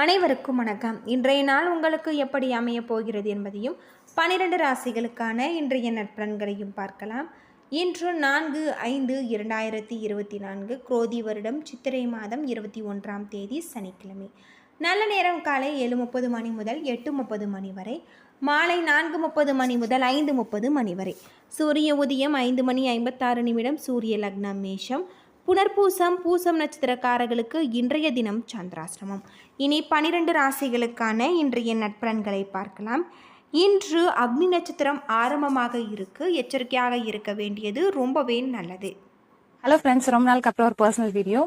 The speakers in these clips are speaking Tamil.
அனைவருக்கும் வணக்கம். இன்றைய நாள் உங்களுக்கு எப்படி அமையப் போகிறது என்பதையும் பனிரெண்டு ராசிகளுக்கான இன்றைய நற்பலன்களையும் பார்க்கலாம். இன்று நான்கு ஐந்து இரண்டாயிரத்தி இருபத்தி நான்கு குரோதி வருடம் சித்திரை மாதம் இருபத்தி ஒன்றாம் தேதி சனிக்கிழமை. நல்ல நேரம் காலை ஏழு முப்பது மணி முதல் எட்டு முப்பது மணி வரை மாலை நான்கு முப்பது மணி முதல் ஐந்து முப்பது மணி வரை. சூரிய உதயம் ஐந்து மணி ஐம்பத்தாறு நிமிடம் சூரிய லக்னம் மேஷம். புனர்பூசம் பூசம் நட்சத்திரக்காரர்களுக்கு இன்றைய தினம் சந்திராசிரமம் இனி பனிரெண்டு ராசிகளுக்கான இன்றைய நட்பலன்களை பார்க்கலாம். இன்று அக்னி நட்சத்திரம் ஆரம்பமாக இருக்கு. எச்சரிக்கையாக இருக்க வேண்டியது ரொம்பவே நல்லது. ஹலோ ஃப்ரெண்ட்ஸ் ரொம்ப நாளுக்கு அப்புறம் ஒரு பர்சனல் வீடியோ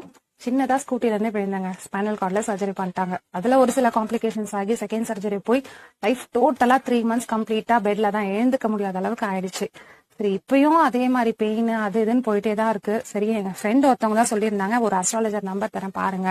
சின்னதாக ஸ்கூட்டிலேருந்து விழுந்தாங்க ஸ்பைனல் கார்டில் சர்ஜரி பண்ணிட்டாங்க. அதில் ஒரு சில காம்ப்ளிகேஷன்ஸ் ஆகி செகண்ட் சர்ஜரி போய் லைஃப் டோட்டலாக த்ரீ மந்த்ஸ் கம்ப்ளீட்டாக பெட்டில் தான் எழுந்துக்க முடியாத அளவுக்கு ஆயிடுச்சு. சரி இப்பயும் அதே மாதிரி பெயின் அது இதுன்னு போயிட்டே தான் இருக்கு. சரி எங்க ஃப்ரெண்ட் ஒருத்தவங்க தான் சொல்லியிருந்தாங்க. ஒரு அஸ்ட்ராலஜர் நம்பர் தரேன் பாருங்க.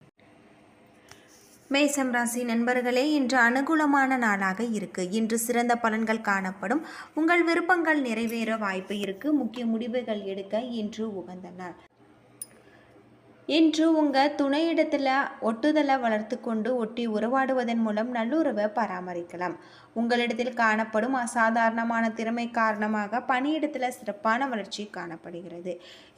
மேசம் ராசி நண்பர்களே இன்று அனுகூலமான நாளாக இருக்கு. இன்று சிறந்த பலன்கள் காணப்படும். உங்கள் விருப்பங்கள் நிறைவேற வாய்ப்பு இருக்கு. முக்கிய முடிவுகள் எடுக்க இன்று உகந்த நாள் இன்று உங்கள் துணையிடத்தில் ஒட்டுதலை வளர்த்து கொண்டு ஒட்டி உறவாடுவதன் மூலம் நல்லுறவை பராமரிக்கலாம். உங்களிடத்தில் காணப்படும் அசாதாரணமான திறமை காரணமாக பணியிடத்தில் சிறப்பான வளர்ச்சி காணப்படுகிறது.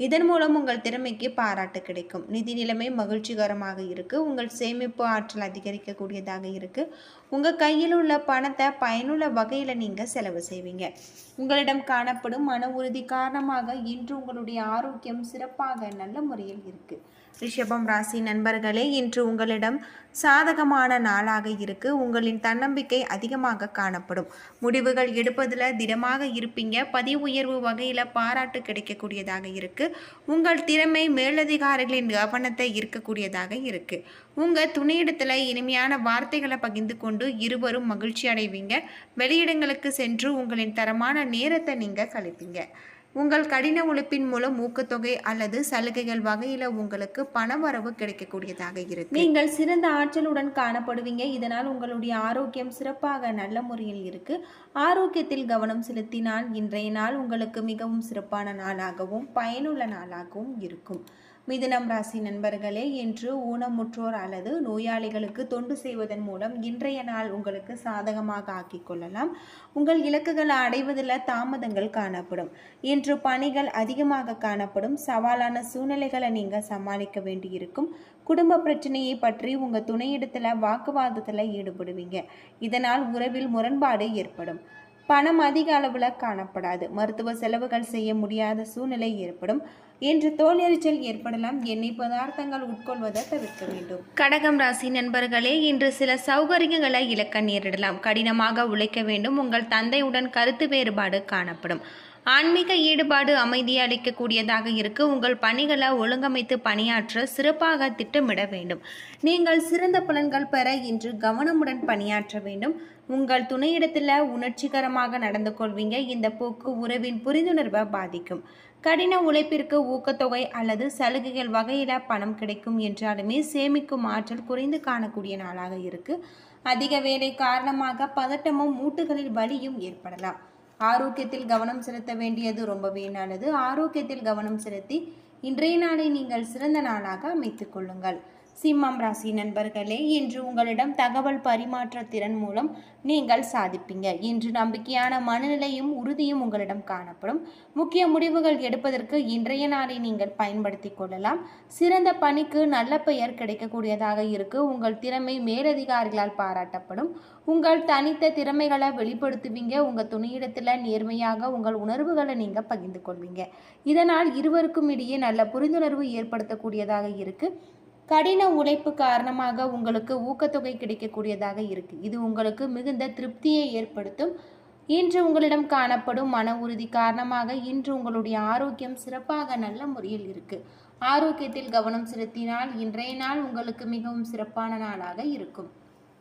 இதன் மூலம் உங்கள் திறமைக்கு பாராட்டு கிடைக்கும். நிதி நிலைமை மகிழ்ச்சிகரமாக இருக்கு. உங்கள் சேமிப்பு ஆற்றல் அதிகரிக்கக்கூடியதாக இருக்கு. உங்கள் கையில் உள்ள பணத்தை பயனுள்ள வகையில் நீங்கள் செலவு செய்வீங்க. உங்களிடம் காணப்படும் மன உறுதி காரணமாக இன்று உங்களுடைய ஆரோக்கியம் சிறப்பாக நல்ல முறையில் இருக்குது ரிஷபம் ராசி நண்பர்களே இன்று உங்களிடம் சாதகமான நாளாக இருக்கு. உங்களின் தன்னம்பிக்கை அதிகமாக காணப்படும். முடிவுகள் எடுப்பதில் திடமாக இருப்பீங்க. பதிவு உயர்வு வகையில் பாராட்டு கிடைக்கக்கூடியதாக இருக்கு. உங்கள் திறமை மேலதிகாரிகளின் கவனத்தை இருக்கக்கூடியதாக இருக்கு. உங்கள் துணையிடத்தில் இனிமையான வார்த்தைகளை பகிர்ந்து கொண்டு இருவரும் மகிழ்ச்சி அடைவீங்க. வெளியிடங்களுக்கு சென்று உங்களின் தரமான நேரத்தை நீங்கள் கழிப்பீங்க உங்கள் கடின உழைப்பின் மூலம் ஊக்கத்தொகை அல்லது சலுகைகள் வகையில் உங்களுக்கு பணவரவு கிடைக்கக்கூடியதாக இருக்கு. நீங்கள் சிறந்த ஆற்றலுடன் காணப்படுவீங்க. இதனால் உங்களுடைய ஆரோக்கியம் சிறப்பாக நல்ல முறையில் இருக்கு. ஆரோக்கியத்தில் கவனம் செலுத்தினால் இன்றைய நாள் உங்களுக்கு மிகவும் சிறப்பான நாளாகவும் பயனுள்ள நாளாகவும் இருக்கும். மிதுனம் ராசி நண்பர்களே இன்று ஊனமுற்றோர் அல்லது நோயாளிகளுக்கு தொண்டு செய்வதன் மூலம் இன்றைய நாள் உங்களுக்கு சாதகமாக ஆக்கிக் கொள்ளலாம். உங்கள் இலக்குகளை அடைவதில் தாமதங்கள் காணப்படும். இன்று பணிகள் அதிகமாக காணப்படும். சவாலான சூழ்நிலைகளை நீங்கள் சமாளிக்க வேண்டியிருக்கும். குடும்ப பிரச்சனையை பற்றி உங்கள் துணையிடத்தில் வாக்குவாதத்தில் ஈடுபடுவீங்க. இதனால் உறவில் முரண்பாடு ஏற்படும். பணம் அதிக அளவில் காணப்படாது. மருத்துவ செலவுகள் செய்ய முடியாத சூழ்நிலை ஏற்படும். இன்று தோல் எரிச்சல் ஏற்படலாம். எண்ணெய் பதார்த்தங்கள் உட்கொள்வதை தவிர்க்க வேண்டும். கடகம் ராசி நண்பர்களே இன்று சில சௌகரியங்களை இழக்க நேரிடலாம். கடினமாக உழைக்க வேண்டும். உங்கள் தந்தையுடன் கருத்து வேறுபாடு காணப்படும். ஆன்மீக ஈடுபாடு அமைதி அளிக்கக்கூடியதாக இருக்க. உங்கள் பணிகளை ஒழுங்கமைத்து பணியாற்ற சிறப்பாக திட்டமிட வேண்டும். நீங்கள் சிறந்த பலன்கள் பெற இன்று கவனமுடன் பணியாற்ற வேண்டும். உங்கள் துணையிடத்தில் உணர்ச்சிகரமாக நடந்து கொள்வீங்க. இந்த போக்கு உறவின் புரிந்துணர்வை பாதிக்கும். கடின உழைப்பிற்கு ஊக்கத்தொகை அல்லது சலுகைகள் வகையில் பணம் கிடைக்கும் என்றாலுமே சேமிக்கும் ஆற்றல் குறைந்து காணக்கூடிய நாளாக இருக்கு. அதிக வேலை காரணமாக பதட்டமும் மூட்டுகளில் வலியும் ஏற்படலாம். ஆரோக்கியத்தில் கவனம் செலுத்த வேண்டியது ரொம்பவே நல்லது. ஆரோக்கியத்தில் கவனம் செலுத்தி இன்றைய நாளை நீங்கள் சிறந்த நாளாக அமைத்துக் கொள்ளுங்கள். சிம்மம் ராசி நண்பர்களே இன்று உங்களிடம் தகவல் பரிமாற்ற திறன் மூலம் நீங்கள் சாதிப்பீங்க. இன்று நம்பிக்கையான மனநிலையும் உறுதியும் உங்களிடம் காணப்படும். முக்கிய முடிவுகள் எடுப்பதற்கு இன்றைய நாளை நீங்கள் பயன்படுத்தி கொள்ளலாம். சிறந்த பணிக்கு நல்ல பெயர் கிடைக்கக்கூடியதாக இருக்கு. உங்கள் திறமை மேலதிகாரிகளால் பாராட்டப்படும். உங்கள் தனித்த திறமைகளை வெளிப்படுத்துவீங்க. உங்கள் துணையிடத்தில் நேர்மையாக உங்கள் உணர்வுகளை நீங்கள் பகிர்ந்து கொள்வீங்க. இதனால் இருவருக்கும் இடையே நல்ல புரிந்துணர்வு ஏற்படுத்தக்கூடியதாக இருக்கு. கடின உழைப்பு காரணமாக உங்களுக்கு ஊக்கத்தொகை கிடைக்கக்கூடியதாக இருக்கு. இது உங்களுக்கு மிகுந்த திருப்தியை ஏற்படுத்தும். இன்று உங்களிடம் காணப்படும் மன உறுதி காரணமாக இன்று உங்களுடைய ஆரோக்கியம் சிறப்பாக நல்ல முறையில் இருக்கு. ஆரோக்கியத்தில் கவனம் செலுத்தினால் இன்றைய நாள் உங்களுக்கு மிகவும் சிறப்பான நாளாக இருக்கும்.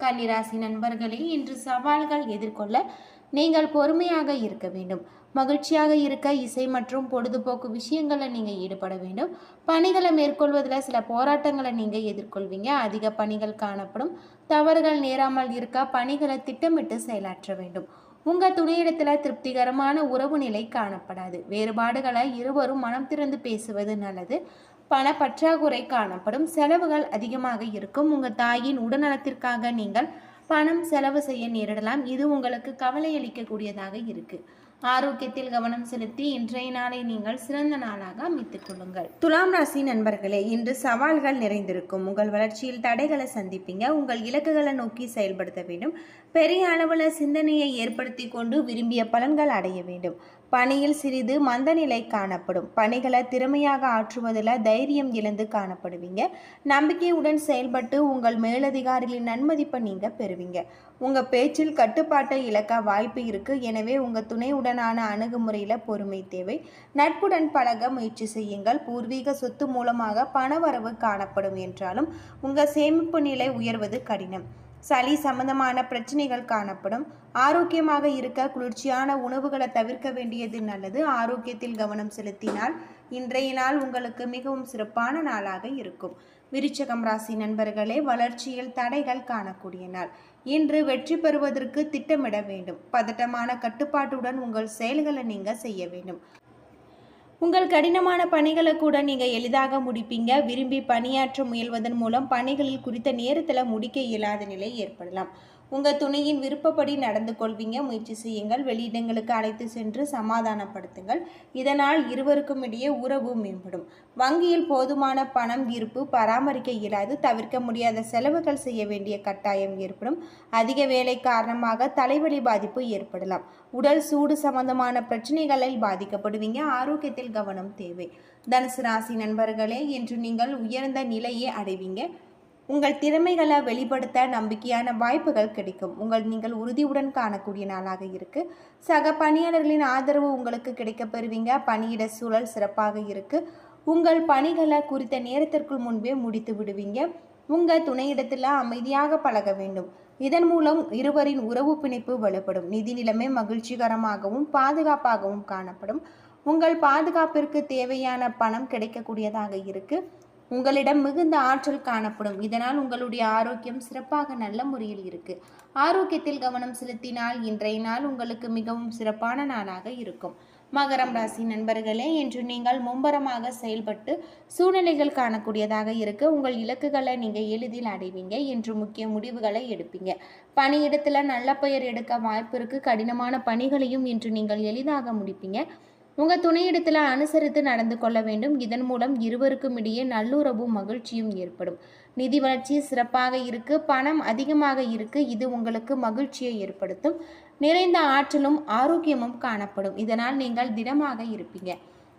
கன்னிராசி நண்பர்களே இன்று சவால்கள் எதிர்கொள்ள நீங்கள் பொறுமையாக இருக்க வேண்டும். மகிழ்ச்சியாக இருக்க இசை மற்றும் பொழுதுபோக்கு விஷயங்களில் நீங்கள் ஈடுபட வேண்டும். பணிகளை மேற்கொள்வதில் சில போராட்டங்களை நீங்கள் எதிர்கொள்வீங்க. அதிக பணிகள் காணப்படும். தவறுகள் நேராமல் இருக்க பணிகளை திட்டமிட்டு செயலாற்ற வேண்டும். உங்கள் துணையிடத்தில் திருப்திகரமான உறவு நிலை காணப்படாது. வேறுபாடுகளை இருவரும் மனம் திறந்து பேசுவது நல்லது. பண பற்றாக்குறை காணப்படும். செலவுகள் அதிகமாக இருக்கும். உங்கள் தாயின் உடல்நலத்திற்காக நீங்கள் பணம் செலவு செய்ய நேரிடலாம். இது உங்களுக்கு கவலை அளிக்கக்கூடியதாக ஆரோக்கியத்தில் கவனம் செலுத்தி இன்றைய நாளை நீங்கள் சிறந்த நாளாக அமைத்துக் கொள்ளுங்கள். துலாம் ராசி நண்பர்களே இன்று சவால்கள் நிறைந்திருக்கும். உங்கள் வளர்ச்சியில் தடைகளை சந்திப்பீங்க. உங்கள் இலக்குகளை நோக்கி செயல்படுத்த வேண்டும். பெரிய அளவில் சிந்தனையை ஏற்படுத்தி கொண்டு விரும்பிய பலன்கள் அடைய வேண்டும். பணியில் சிறிது மந்தநிலை காணப்படும். பணிகளை திறமையாக ஆற்றுவதில் தைரியம் இழந்து காணப்படுவீங்க. நம்பிக்கையுடன் செயல்பட்டு உங்கள் மேலதிகாரிகளின் நன்மதிப்பை நீங்கள் பெறுவீங்க. உங்கள் பேச்சில் கட்டுப்பாட்டை இழக்க வாய்ப்பு இருக்குது எனவே உங்கள் துணையுடனான அணுகுமுறையில் பொறுமை தேவை. நட்புடன் பழக முயற்சி செய்யுங்கள். பூர்வீக சொத்து மூலமாக பணவரவு காணப்படும் என்றாலும் உங்கள் சேமிப்பு நிலை உயர்வது கடினம். சளி சம்பந்தமான பிரச்சனைகள் காணப்படும். ஆரோக்கியமாக இருக்க குளிர்ச்சியான உணவுகளை தவிர்க்க வேண்டியது நல்லது. ஆரோக்கியத்தில் கவனம் செலுத்தினால் இன்றைய நாள் உங்களுக்கு மிகவும் சிறப்பான நாளாக இருக்கும். விருச்சகம் ராசி நண்பர்களே வளர்ச்சியில் தடைகள் காணக்கூடிய நாள். இன்று வெற்றி பெறுவதற்கு திட்டமிட வேண்டும். பதட்டமான கட்டுப்பாட்டுடன் உங்கள் செயல்களை நீங்கள் செய்ய வேண்டும். உங்கள் கடினமான பணிகளை கூட நீங்கள் எளிதாக முடிப்பீங்க. விரும்பி பணியாற்ற முயல்வதன் மூலம் பணிகளில் குறித்த நேரத்தில் முடிக்க இயலாத நிலை ஏற்படலாம். உங்கள் துணையின் விருப்பப்படி நடந்து கொள்வீங்க. முயற்சி செய்யுங்கள். வெளியிடங்களுக்கு அழைத்து சென்று சமாதானப்படுத்துங்கள். இதனால் இருவருக்கும் இடையே உறவு மேம்படும். வங்கியில் போதுமான பணம் இருப்பு பராமரிக்க இயலாது. தவிர்க்க முடியாத செலவுகள் செய்ய வேண்டிய கட்டாயம் ஏற்படும். அதிக வேலை காரணமாக தலைவலி பாதிப்பு ஏற்படலாம். உடல் சூடு சம்பந்தமான பிரச்சனைகளில் பாதிக்கப்படுவீங்க. ஆரோக்கியத்தில் கவனம் தேவை. தனுசு ராசி நண்பர்களே இன்று நீங்கள் உயர்ந்த நிலையை அடைவீங்க. உங்கள் திறமைகளை வெளிப்படுத்த நம்பிக்கையான வாய்ப்புகள் கிடைக்கும். உங்கள் நீங்கள் உறுதியுடன் காணக்கூடிய நாளாக இருக்குது சக பணியாளர்களின் ஆதரவு உங்களுக்கு கிடைக்க பெறுவீங்க. பணியிட சூழல் சிறப்பாக இருக்குது உங்கள் பணிகளை குறித்த நேரத்திற்குள் முன்பே முடித்து விடுவீங்க. உங்கள் துணையிடத்தில் அமைதியாக பழக வேண்டும். இதன் மூலம் இருவரின் உறவு பிணைப்பு வலுப்படும். நிதி நிலைமை மகிழ்ச்சிகரமாகவும் பாதுகாப்பாகவும் காணப்படும். உங்கள் பாதுகாப்பிற்கு தேவையான பணம் கிடைக்கக்கூடியதாக இருக்குது உங்களிடம் மிகுந்த ஆற்றல் காணப்படும். இதனால் உங்களுடைய ஆரோக்கியம் சிறப்பாக நல்ல முறையில் இருக்கு. ஆரோக்கியத்தில் கவனம் செலுத்தினால் இன்றைய நாள் உங்களுக்கு மிகவும் சிறப்பான நாளாக இருக்கும். மகரம் ராசி நண்பர்களே இன்று நீங்கள் மும்பரமாக செயல்பட்டு சூழ்நிலைகள் காணக்கூடியதாக இருக்கு. உங்கள் இலக்குகளை நீங்கள் எளிதில் அடைவீங்க. என்று முக்கிய முடிவுகளை எடுப்பீங்க. பணியிடத்தில் நல்ல பெயர் எடுக்க வாய்ப்பு இருக்கு. கடினமான பணிகளையும் இன்று நீங்கள் எளிதாக முடிப்பீங்க. உங்கள் துணையிடத்தில் அனுசரித்து நடந்து கொள்ள வேண்டும். இதன் மூலம் இருவருக்கும் இடையே நல்லுறவும் மகிழ்ச்சியும் ஏற்படும். நிதி வளர்ச்சி சிறப்பாக இருக்கு. பணம் அதிகமாக இருக்கு. இது உங்களுக்கு மகிழ்ச்சியை ஏற்படுத்தும். நிறைந்த ஆற்றலும் ஆரோக்கியமும் காணப்படும். இதனால் நீங்கள் திடமாக இருப்பீங்க.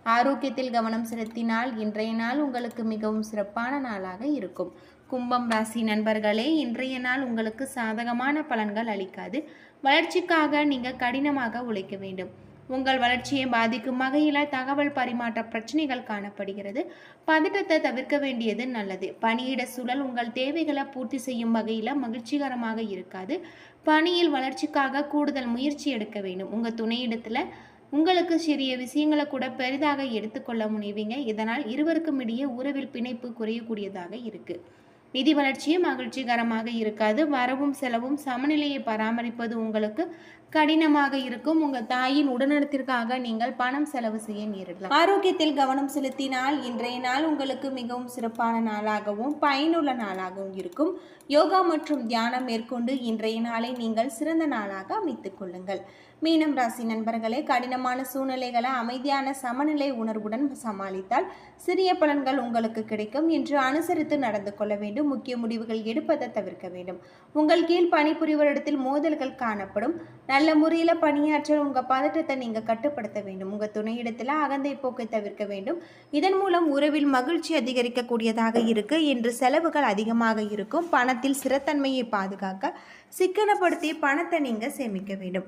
ஆரோக்கியத்தில் கவனம் செலுத்தினால் இன்றைய நாள் உங்களுக்கு மிகவும் சிறப்பான நாளாக இருக்கும். கும்பம் ராசி நண்பர்களே இன்றைய நாள் உங்களுக்கு சாதகமான பலன்கள் அளிக்காது. வளர்ச்சிக்காக நீங்கள் கடினமாக உழைக்க வேண்டும். உங்கள் வளர்ச்சியை பாதிக்கும் வகையில் தகவல் பரிமாற்ற பிரச்சனைகள் காணப்படுகிறது. பதட்டத்தை தவிர்க்க வேண்டியது நல்லது. பணியிட சூழல் உங்கள் தேவைகளை பூர்த்தி செய்யும் வகையில் மகிழ்ச்சிகரமாக இருக்காது. பணியில் வளர்ச்சிக்காக கூடுதல் முயற்சி எடுக்க வேண்டும். உங்கள் துணையிடத்தில் உங்களுக்கு சிறிய விஷயங்களை கூட பெரிதாக எடுத்துக்கொள்ள முனைவீங்க. இதனால் இருவருக்கும் இடையே உறவில் பிணைப்பு குறையக்கூடியதாக இருக்குது நிதி வளர்ச்சியும் மகிழ்ச்சிகரமாக இருக்காது. வரவும் செலவும் சமநிலையை பராமரிப்பது உங்களுக்கு கடினமாக இருக்கும். உங்கள் தாயின் உடல்நலத்திற்காக நீங்கள் பணம் செலவு செய்ய நேரிடலாம். ஆரோக்கியத்தில் கவனம் செலுத்தினால் இன்றைய நாள் உங்களுக்கு மிகவும் சிறப்பான நாளாகவும் பயனுள்ள நாளாகவும் இருக்கும். யோகா மற்றும் தியானம் மேற்கொண்டு இன்றைய நாளை நீங்கள் சிறந்த நாளாக அமைத்துக் கொள்ளுங்கள். மீனம் ராசி நண்பர்களே கடினமான சூழ்நிலைகளை அமைதியான சமநிலை உணர்வுடன் சமாளித்தால் சிறிய பலன்கள் உங்களுக்கு கிடைக்கும் என்று அனுசரித்து நடந்து கொள்ள வேண்டும். முக்கிய முடிவுகள் எடுப்பதை தவிர்க்க வேண்டும். உங்கள் கீழ் பணிபுரிவரிடத்தில் மோதல்கள் காணப்படும். நல்ல முறையில் பணியாற்ற உங்கள் பதற்றத்தை நீங்கள் கட்டுப்படுத்த வேண்டும். உங்கள் துணையிடத்தில் அகந்தை போக்கை தவிர்க்க வேண்டும். இதன் மூலம் உறவில் மகிழ்ச்சி அதிகரிக்கக்கூடியதாக இருக்கு. என்று செலவுகள் அதிகமாக இருக்கும். பணத்தில் சிறத்தன்மையை பாதுகாக்க சிக்கனப்படுத்தி பணத்தை நீங்கள் சேமிக்க வேண்டும்.